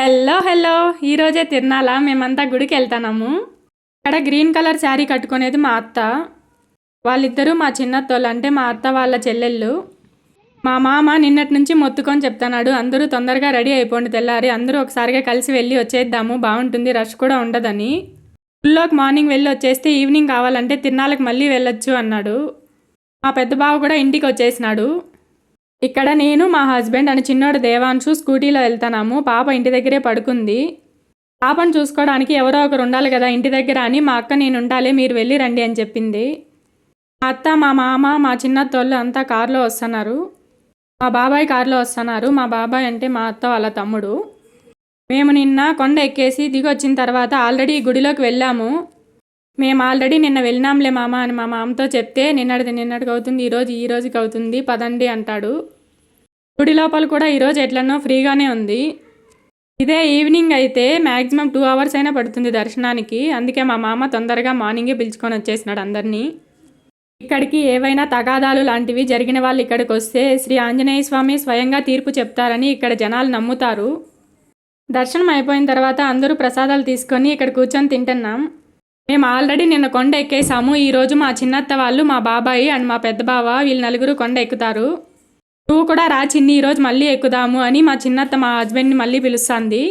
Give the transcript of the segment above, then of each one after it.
Hello hello. ఈరోజే తిరణాల మేమంతా గుడికి వెళ్తాము ఇక్కడ గ్రీన్ కలర్ శారీ కట్టుకునేది మా అత్త. వాళ్ళిద్దరూ మా చిన్నత్తోళ్ళు అంటే మా అత్త వాళ్ళ చెల్లెళ్ళు. మా మామ నిన్నటి నుంచి మొత్తుకొని చెప్తున్నాడు అందరూ తొందరగా రెడీ అయిపోండి తెల్లారి. అందరూ ఒకసారిగా కలిసి వెళ్ళి వచ్చేద్దాము. బాగుంటుంది రష్ కూడా ఉండదని. గుళ్ళోకి మార్నింగ్ వెళ్ళి వచ్చేస్తే ఈవినింగ్ కావాలంటే తిరణాలకు మళ్ళీ వెళ్ళొచ్చు అన్నాడు. మా పెద్ద బావ కూడా ఇంటికి వచ్చేసినాడు. ఇక్కడ నేను మా హస్బెండ్ అని చిన్నోడు దేవాంశు స్కూటీలో వెళ్తున్నాము. పాప ఇంటి దగ్గరే పడుకుంది. పాపను చూసుకోవడానికి ఎవరో ఒకరు ఉండాలి కదా ఇంటి దగ్గర అని. మా అక్క నేను ఉండాలి మీరు వెళ్ళి రండి అని చెప్పింది. మా అత్త మా మామ మా చిన్నత్తోళ్ళు అంతా కారులో వస్తున్నారు. మా బాబాయ్ కారులో వస్తున్నారు. మా బాబాయ్ అంటే మా అత్త వాళ్ళ తమ్ముడు. మేము నిన్న కొండ ఎక్కేసి దిగొచ్చిన తర్వాత ఆల్రెడీ గుడిలోకి వెళ్ళాము. మేము ఆల్రెడీ నిన్న వెళ్ళినాంలే మామ అని మా మామతో చెప్తే నిన్నటిది నిన్నటికి అవుతుంది ఈరోజు ఈ రోజుకి అవుతుంది పదండి అంటాడు. గుడి లోపల కూడా ఈరోజు ఎట్లనో ఫ్రీగానే ఉంది. ఇదే ఈవినింగ్ అయితే మ్యాక్సిమం టూ అవర్స్ అయినా పడుతుంది దర్శనానికి. అందుకే మా మామ తొందరగా మార్నింగే పిలుచుకొని వచ్చేసినాడు అందరినీ. ఇక్కడికి ఏవైనా తగాదాలు లాంటివి జరిగిన వాళ్ళు ఇక్కడికి వస్తే శ్రీ ఆంజనేయ స్వామి స్వయంగా తీర్పు చెప్తారని ఇక్కడ జనాలు నమ్ముతారు. దర్శనం అయిపోయిన తర్వాత అందరూ ప్రసాదాలు తీసుకొని ఇక్కడ కూర్చొని తింటున్నాం. మేము ఆల్రెడీ నిన్న కొండ ఎక్కేసాము ఈరోజు మా చిన్నత్త వాళ్ళు మా బాబాయి అండ్ మా పెద్ద బావ వీళ్ళు నలుగురు కొండ ఎక్కుతారు. నువ్వు కూడా రా చిన్ని ఈరోజు మళ్ళీ ఎక్కుదాము అని మా చిన్నత్త మా హస్బెండ్ని మళ్ళీ పిలుస్తుంది.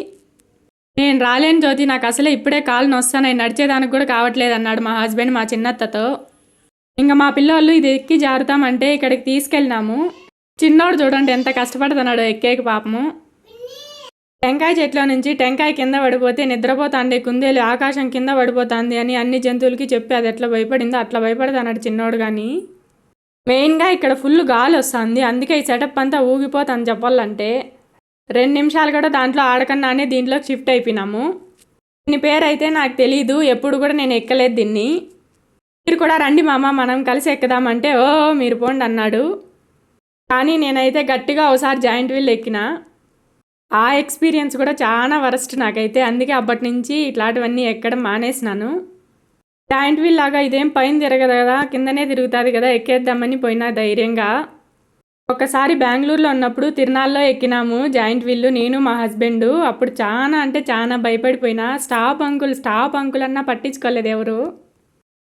నేను రాలేను జ్యోతి నాకు అసలే ఇప్పుడే కాలు నొస్తాను నడిచేదానికి కూడా కావట్లేదు అన్నాడు మా హస్బెండ్ మా చిన్నత్తతో. ఇంకా మా పిల్లోళ్ళు ఇది ఎక్కి జారుతామంటే ఇక్కడికి తీసుకెళ్ళినాము. చిన్నోడు చూడండి ఎంత కష్టపడుతున్నాడు ఎక్కేకి పాపము. టెంకాయ చెట్ల నుంచి టెంకాయ కింద పడిపోతే నిద్రపోతాండే కుందేలు ఆకాశం కింద పడిపోతుంది అని అన్ని జంతువులకి చెప్పి అది ఎట్లా భయపడిందో అట్లా భయపడతాడు చిన్నోడు కానీ మెయిన్గా ఇక్కడ ఫుల్ గాలి వస్తుంది. అందుకే ఈ సెటప్ అంతా ఊగిపోతాను చెప్పాలంటే. రెండు నిమిషాలు కూడా దాంట్లో ఆడకన్నానే దీంట్లోకి షిఫ్ట్ అయిపోయినాము. దీని పేరు అయితే నాకు తెలీదు. ఎప్పుడు కూడా నేను ఎక్కలేదు దీన్ని. మీరు కూడా రండి మామ మనం కలిసి ఎక్కుదామంటే ఓ మీరు పోండి అన్నాడు. కానీ నేనైతే గట్టిగా ఒకసారి జాయింట్ వీల్ ఎక్కిన. ఆ ఎక్స్పీరియన్స్ కూడా చాలా వరస్ట్ నాకైతే. అందుకే అప్పటి నుంచి ఇట్లాంటివన్నీ ఎక్కడం మానేసినాను. జాయింట్ వీల్ లాగా ఇదేం పైన తిరగదు కదా కిందనే తిరుగుతుంది కదా ఎక్కేద్దామని పోయినా ధైర్యంగా. ఒకసారి బెంగళూరులో ఉన్నప్పుడు తిరునాల్లో ఎక్కినాము జాయింట్ వీల్లు నేను మా హస్బెండ్. అప్పుడు చాలా అంటే చాలా భయపడిపోయినా. స్టాప్ అంకుల్ స్టాప్ అంకుల్ అన్నా పట్టించుకోలేదు ఎవరు.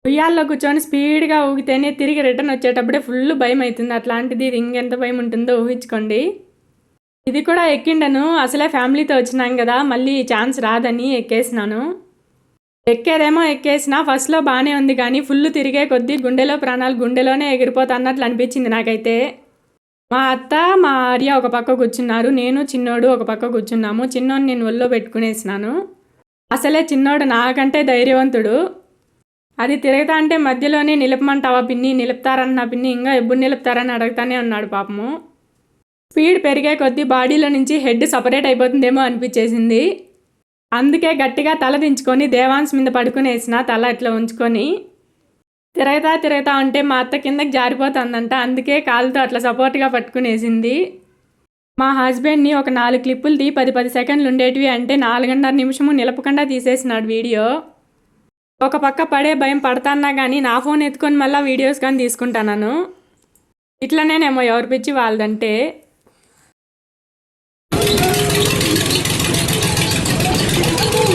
ఉయ్యాల్లో కూర్చొని స్పీడ్గా ఊగితేనే తిరిగి రిటర్న్ వచ్చేటప్పుడే ఫుల్ భయం అవుతుంది అట్లాంటిది ఇది ఇంకెంత భయం ఉంటుందో ఊహించుకోండి. ఇది కూడా ఎక్కిండను. అసలే ఫ్యామిలీతో వచ్చినాం కదా. మళ్ళీ ఛాన్స్ రాదని ఎక్కేసినాను. ఎక్కేదేమో ఎక్కేసిన ఫస్ట్లో బాగానే ఉంది కానీ ఫుల్ తిరిగే కొద్దీ గుండెలో ప్రాణాలు గుండెలోనే ఎగిరిపోతా అన్నట్లు అనిపించింది నాకైతే. మా అత్త మా ఆర్య ఒక పక్క కూర్చున్నారు. నేను చిన్నోడు ఒక పక్క కూర్చున్నాము. చిన్నోడు నేను ఒళ్ళో పెట్టుకునేసినాను. అసలే చిన్నోడు నాకంటే ధైర్యవంతుడు. అది తిరగతా అంటే మధ్యలోనే నిలపమంటావా పిన్ని? నిలుపుతారన్న పిన్ని ఇంకా ఎప్పుడు నిలుపుతారని అడుగుతానే ఉన్నాడు పాపము. స్పీడ్ పెరిగే కొద్దీ బాడీలో నుంచి హెడ్ సపరేట్ అయిపోతుందేమో అనిపించేసింది. అందుకే గట్టిగా తల దించుకొని దేవాన్స్ మీద పడుకునేసిన తల ఇట్లా ఉంచుకొని తిరగతా తిరగతా ఉంటే మా అత్త కిందకి జారిపోతుందంట అందుకే కాలుతో అట్లా సపోర్ట్గా పట్టుకునేసింది మా హస్బెండ్ని ఒక నాలుగు క్లిప్పులు తీ పది పది సెకండ్లు ఉండేటివి అంటే నాలుగున్నర నిమిషము నిలపకుండా తీసేసినాడు వీడియో. ఒక పక్క పడే భయం పడతాన్నా కానీ నా ఫోన్ ఎత్తుకొని మళ్ళీ వీడియోస్ కానీ తీసుకుంటాను ఇట్లనేనేమో ఎవరు పిచ్చి వాళ్ళదంటే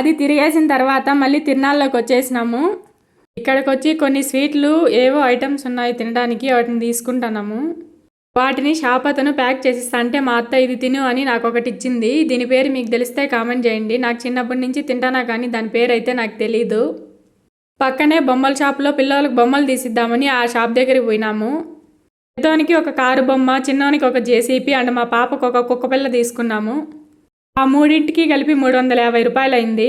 అది తిరిగేసిన తర్వాత మళ్ళీ తిరునాళ్ళలోకి వచ్చేసినాము. ఇక్కడికి వచ్చి కొన్ని స్వీట్లు ఏవో ఐటమ్స్ ఉన్నాయి తినడానికి వాటిని తీసుకుంటున్నాము. వాటిని షాప్ అతను ప్యాక్ చేసిస్తా అంటే మా అత్త ఇది తిను అని నాకు ఒకటి ఇచ్చింది. దీని పేరు మీకు తెలిస్తే కామెంట్ చేయండి. నాకు చిన్నప్పటి నుంచి తింటానా కానీ దాని పేరు అయితే నాకు తెలీదు. పక్కనే బొమ్మల షాప్లో పిల్లలకు బొమ్మలు తీసిద్దామని ఆ షాప్ దగ్గరికి పోయినాము. పెద్దోనికి ఒక కారు బొమ్మ చిన్నోనికి ఒక జేసీపీ అండ్ మా పాపకు ఒక కుక్క పిల్ల తీసుకున్నాము. ఆ మూడింటికి కలిపి మూడు వందల యాభై రూపాయలు అయింది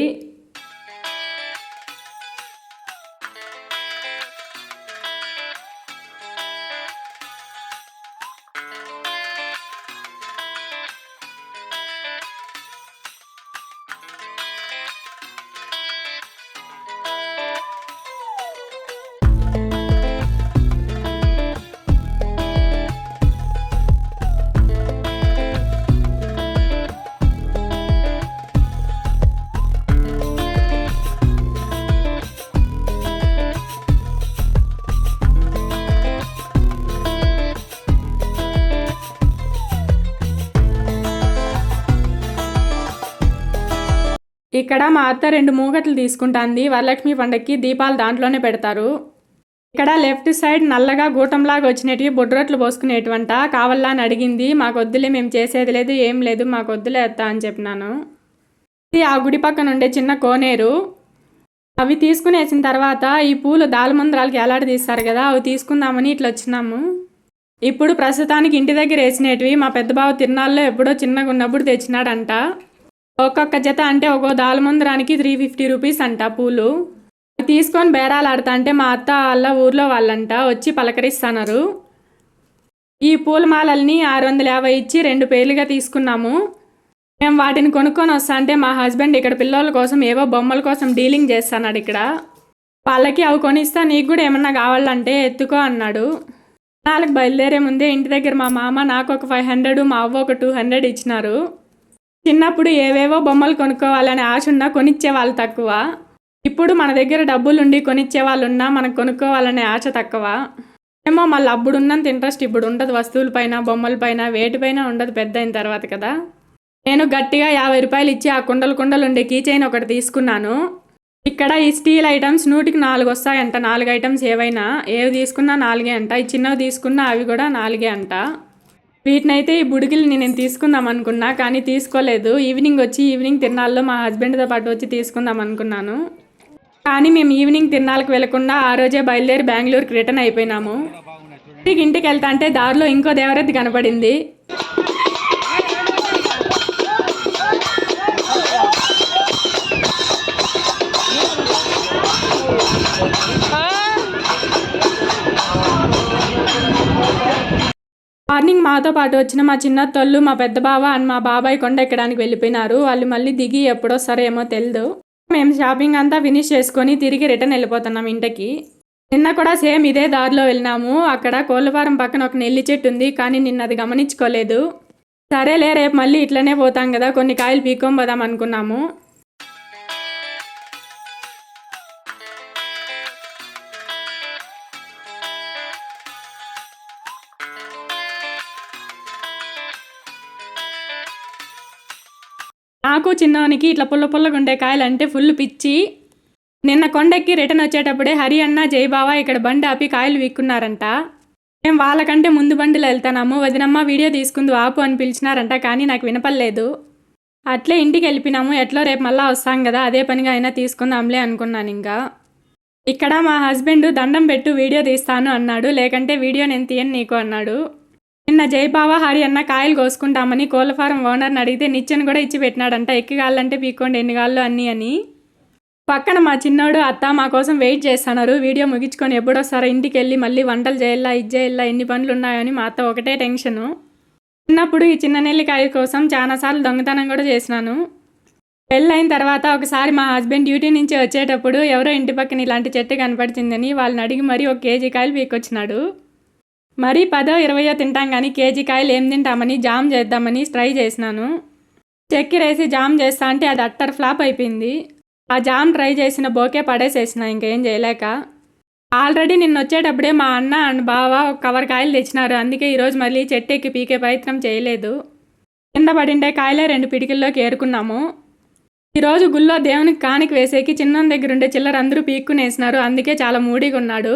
ఇక్కడ మా అత్త రెండు మూగట్లు తీసుకుంటాంది వరలక్ష్మి పండక్కి దీపాలు దాంట్లోనే పెడతారు. ఇక్కడ లెఫ్ట్ సైడ్ నల్లగా గూటంలాగా వచ్చినవి బొడ్రొట్లు పోసుకునేటివంట కావాలా అని అడిగింది. మాకు వద్దులే మేము చేసేది లేదు ఏం లేదు మాకు వద్దులే అత్త అని చెప్పినాను. ఇది ఆ గుడి పక్కన ఉండే చిన్న కోనేరు. అవి తీసుకునేసిన తర్వాత ఈ పూలు దాలమందరాలకి ఎలాంటి తీస్తారు కదా అవి తీసుకుందామని ఇట్లా వచ్చినాము. ఇప్పుడు ప్రస్తుతానికి ఇంటి దగ్గర వేసినటివి మా పెద్ద బావ తిరునాళ్ళలో ఎప్పుడో చిన్నగా ఉన్నప్పుడు తెచ్చినాడంట. ఒక్కొక్క జత అంటే ఒక్కో దాలమందరానికి త్రీ ఫిఫ్టీ రూపీస్ అంట పూలు. అవి తీసుకొని బేరాలు ఆడతా అంటే మా అత్త వాళ్ళ ఊర్లో వాళ్ళంట వచ్చి పలకరిస్తున్నారు. ఈ పూలమాలల్ని ఆరు వందల యాభై ఇచ్చి రెండు పేర్లుగా తీసుకున్నాము. మేము వాటిని కొనుక్కొని వస్తా అంటే మా హస్బెండ్ ఇక్కడ పిల్లల కోసం ఏవో బొమ్మల కోసం డీలింగ్ చేస్తున్నాడు ఇక్కడ. వాళ్ళకి అవి కొనిస్తా నీకు కూడా ఏమన్నా కావాలంటే ఎత్తుకో అన్నాడు. నాలుగు బయలుదేరే ముందే ఇంటి దగ్గర మా మామ నాకు ఒక ఫైవ్ హండ్రెడ్ మా అవ్వ ఒక టూ హండ్రెడ్ ఇచ్చినారు. చిన్నప్పుడు ఏవేవో బొమ్మలు కొనుక్కోవాలనే ఆశ ఉన్నా కొనిచ్చే వాళ్ళు తక్కువ. ఇప్పుడు మన దగ్గర డబ్బులుండి కొనిచ్చే వాళ్ళు ఉన్నా మనకు కొనుక్కోవాలనే ఆశ తక్కువ. ఏమో మళ్ళీ అప్పుడున్నంత ఇంట్రెస్ట్ ఇప్పుడు ఉండదు. వస్తువులపైన బొమ్మలపైన వేటిపైన ఉండదు పెద్ద అయిన తర్వాత కదా. నేను గట్టిగా యాభై రూపాయలు ఇచ్చి ఆ కుండలు కుండలు ఉండే కీ చైన్ ఒకటి తీసుకున్నాను. ఇక్కడ ఈ స్టీల్ ఐటమ్స్ నూటికి నాలుగు వస్తాయంట. నాలుగు ఐటమ్స్ ఏవైనా? ఏవి తీసుకున్నా నాలుగే అంట. ఈ చిన్నవి తీసుకున్నా అవి కూడా నాలుగే అంట. వీటినైతే ఈ బుడిగిల్ని నేను తీసుకుందాం అనుకున్నా కానీ తీసుకోలేదు. ఈవినింగ్ వచ్చి ఈవినింగ్ తిరునాళ్ళలో మా హస్బెండ్తో పాటు వచ్చి తీసుకుందాం అనుకున్నాను. కానీ మేము ఈవినింగ్ తిరునాళ్ళకి వెళ్ళకుండా ఆ రోజే బయలుదేరి బెంగళూరుకి రిటర్న్ అయిపోయినాము. ఇంటికి ఇంటికి వెళ్తా అంటే దారిలో ఇంకో దేవరెత్తి కనపడింది. మార్నింగ్ మాతో పాటు వచ్చిన మా చిన్న తొల్లు మా పెద్ద బావ అండ్ మా బాబాయ్ కొండ ఎక్కడానికి వెళ్ళిపోయినారు. వాళ్ళు మళ్ళీ దిగి ఎప్పుడో సరేమో తెలియదు మేము షాపింగ్ అంతా ఫినిష్ చేసుకొని తిరిగి రిటర్న్ వెళ్ళిపోతున్నాం ఇంటికి. నిన్న కూడా సేమ్ ఇదే దారిలో వెళ్ళినాము. అక్కడ కోళ్ళఫారం పక్కన ఒక నెల్లి చెట్టు ఉంది కానీ నిన్న అది గమనించుకోలేదు. సరేలే రేపు మళ్ళీ ఇట్లనే పోతాం కదా కొన్ని కాయలు పీక్కొని పోదాం అనుకున్నాము. నాకు చిన్నవానికి ఇట్లా పుల్ల పుల్లగా ఉండే కాయలు అంటే ఫుల్ పిచ్చి. నిన్న కొండెక్కి రిటర్న్ వచ్చేటప్పుడే హరి అన్న జయబావ ఇక్కడ బండి ఆపి కాయలు వీక్కున్నారంట. మేము వాళ్ళకంటే ముందు బండిలో వెళ్తానాము వదినమ్మ వీడియో తీసుకుంది ఆపు అని పిలిచినారంట కానీ నాకు వినపడలేదు. అట్లే ఇంటికి వెళ్ళిపోయినాము. ఎట్లో రేపు మళ్ళీ వస్తాం కదా అదే పనిగా అయినా తీసుకుందాంలే అనుకున్నాను ఇంకా. ఇక్కడ మా హస్బెండ్ దండం పెట్టు వీడియో తీస్తాను అన్నాడు. లేకంటే వీడియో నేను తీయను నీకు అన్నాడు. నిన్న జయబావ హరి అన్న కాయలు కోసుకుంటామని కోళ్ళ ఫారం ఓనర్ని అడిగితే నిచ్చెన కూడా ఇచ్చి పెట్టినాడంట. ఎక్కి కాళ్ళంటే పీక్కోండి ఎన్ని కాళ్ళు అన్నీ అని. పక్కన మా చిన్నోడు అత్త మా కోసం వెయిట్ చేస్తున్నారు. వీడియో ముగించుకొని ఎప్పుడొస్తారో ఇంటికి వెళ్ళి మళ్ళీ వంటలు చేయాలా ఇది చేయాలా ఎన్ని పనులు ఉన్నాయని మా అత్త ఒకటే టెన్షను. చిన్నప్పుడు ఈ చిన్న నెల్లికాయ కోసం చాలాసార్లు దొంగతనం కూడా చేసినాను. పెళ్ళైన తర్వాత ఒకసారి మా హస్బెండ్ డ్యూటీ నుంచి వచ్చేటప్పుడు ఎవరో ఇంటి పక్కన ఇలాంటి చెట్టు కనపడుతుందని వాళ్ళని అడిగి మరీ ఒక కేజీ కాయలు పీకొచ్చినాడు మరీ పదో ఇరవయో తింటాం కానీ కేజీ కాయలు ఏం తింటామని జామ్ చేద్దామని ట్రై చేసినాను. చెక్కిరేసి జామ్ చేస్తా అంటే అది అట్టర్ ఫ్లాప్ అయిపోయింది. ఆ జామ్ ట్రై చేసిన బోకే పడేసేసిన ఇంకేం చేయలేక. ఆల్రెడీ నిన్న వచ్చేటప్పుడే మా అన్న అండ్ బావ కవర్ కాయలు తెచ్చినారు. అందుకే ఈరోజు మళ్ళీ చెట్టు ఎక్కి పీకే ప్రయత్నం చేయలేదు. కింద పడిండే కాయలే రెండు పిడికిల్లోకి ఏరుకున్నాము. ఈరోజు గుళ్ళో దేవునికి కానికి వేసేకి చిన్న దగ్గరుండే చిల్లర అందరూ పీక్కునేసినారు. అందుకే చాలా మూడీగా ఉన్నాడు.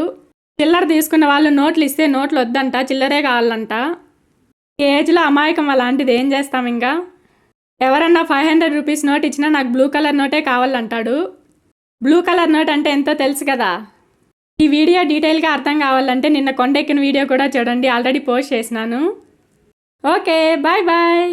చిల్లర తీసుకున్న వాళ్ళు నోట్లు ఇస్తే నోట్లు వద్దంట చిల్లరే కావాలంట. ఏజ్లో అమాయకం అలాంటిది ఏం చేస్తాం ఇంకా ఎవరన్నా ఫైవ్ హండ్రెడ్ రూపీస్ నోట్ ఇచ్చినా నాకు బ్లూ కలర్ నోటే కావాలంటాడు. బ్లూ కలర్ నోట్ అంటే ఎంతో తెలుసు కదా. ఈ వీడియో డీటెయిల్గా అర్థం కావాలంటే నిన్న కొండెక్కిన వీడియో కూడా చూడండి ఆల్రెడీ పోస్ట్ చేసినాను. Okay bye bye.